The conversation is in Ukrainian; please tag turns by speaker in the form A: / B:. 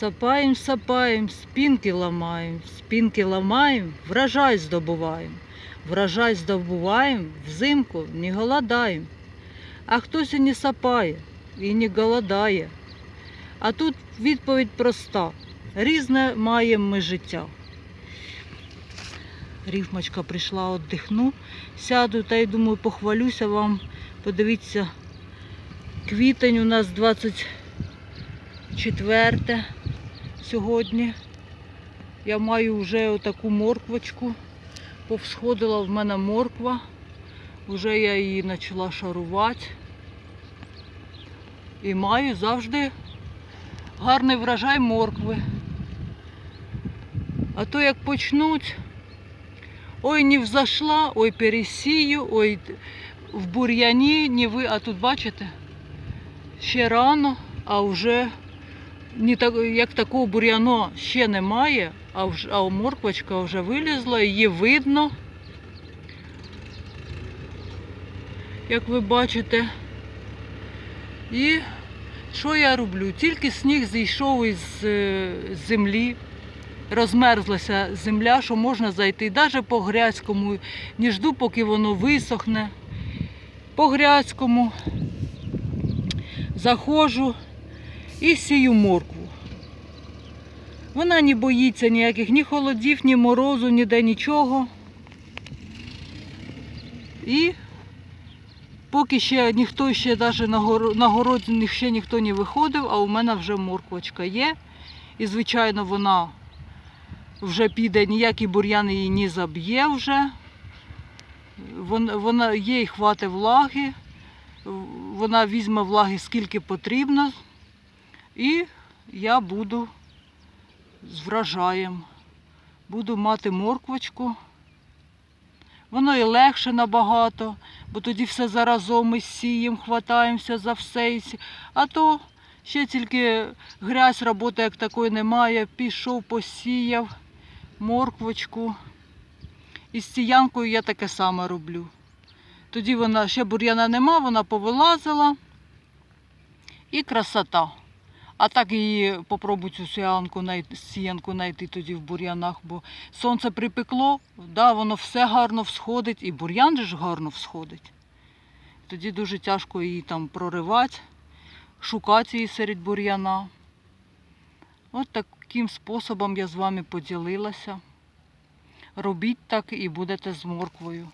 A: Сапаєм, сапаєм, спінки ламаєм, спінки ламаєм, врожай здобуваєм. Врожай здобуваєм, взимку не голодаєм. А хтось і не сапає, і не голодає. А тут відповідь проста. Різне маємо ми життя. Рівмочка прийшла, віддихну. Сяду та й думаю, похвалюся вам. Подивіться, квітень у нас 24 сьогодні. Я маю вже отаку морквочку. Повсходила в мене морква. Вже я її почала шарувати. І маю завжди гарний врожай моркви. А то як почнуть, ой, не взошла, ой, пересію, ой, в бур'яні, не ви, а тут бачите, ще рано, а вже ні так, як такого бур'яну ще немає, а, вже, а морквочка вже вилізла, її видно. Як ви бачите. І що я роблю? Тільки сніг зійшов із е, землі, розмерзлася земля, що можна зайти навіть по грязькому, не жду, поки воно висохне. По грязькому заходжу і сію моркву. Вона не боїться ніяких ні холодів, ні морозу, ніде нічого. І поки ще ніхто ще навіть на, городі ще ніхто не виходив, а у мене вже морквочка є. І, звичайно, вона вже піде, ніякий бур'ян її не заб'є вже. Вона, вона їй хватить влаги, вона візьме влаги скільки потрібно. І я буду з врожаєм. Буду мати морквочку. Воно і легше набагато, бо тоді все заразом ми сіємо, хватаємося за все. А то ще тільки грязь, роботи як такої немає. Пішов, посіяв морквочку. І з ціянкою я таке саме роблю. Тоді вона ще бур'яна нема, вона повилазила і красота. А так її попробуй цю сіянку сіянку знайти тоді в бур'янах, бо сонце припекло, да, воно все гарно всходить, і бур'ян ж гарно всходить. Тоді дуже тяжко її там проривати, шукати її серед бур'яна. От таким способом я з вами поділилася. Робіть так і будете з морквою.